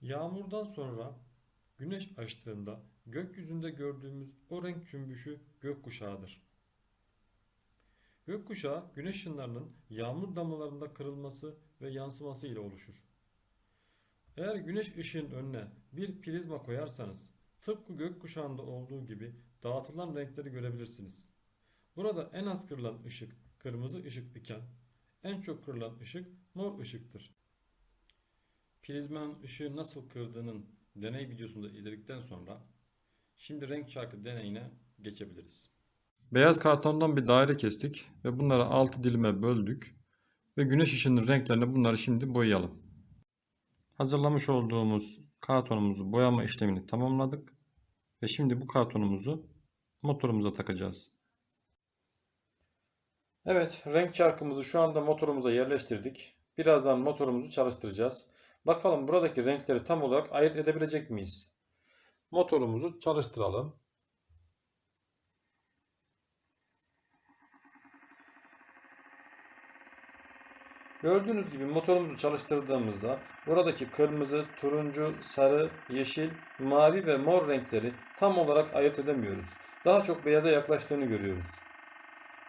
Yağmurdan sonra güneş açtığında gökyüzünde gördüğümüz o renk cümbüşü gökkuşağıdır. Gökkuşağı güneş ışınlarının yağmur damlalarında kırılması ve yansıması ile oluşur. Eğer güneş ışığın önüne bir prizma koyarsanız tıpkı gökkuşağında olduğu gibi dağıtılan renkleri görebilirsiniz. Burada en az kırılan ışık kırmızı ışık iken en çok kırılan ışık mor ışıktır. Prizmanın ışığı nasıl kırdığının deney videosunu da izledikten sonra şimdi renk çarkı deneyine geçebiliriz. Beyaz kartondan bir daire kestik ve bunları 6 dilime böldük ve güneş ışığının renklerine bunları şimdi boyayalım. Hazırlamış olduğumuz kartonumuzu boyama işlemini tamamladık ve şimdi bu kartonumuzu motorumuza takacağız. Evet, renk çarkımızı şu anda motorumuza yerleştirdik. Birazdan motorumuzu çalıştıracağız. Bakalım buradaki renkleri tam olarak ayırt edebilecek miyiz? Motorumuzu çalıştıralım. Gördüğünüz gibi motorumuzu çalıştırdığımızda buradaki kırmızı, turuncu, sarı, yeşil, mavi ve mor renkleri tam olarak ayırt edemiyoruz. Daha çok beyaza yaklaştığını görüyoruz.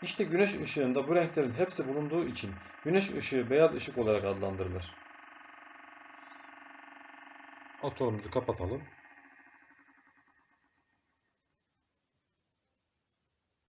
İşte güneş ışığında bu renklerin hepsi bulunduğu için güneş ışığı beyaz ışık olarak adlandırılır. Motorumuzu kapatalım.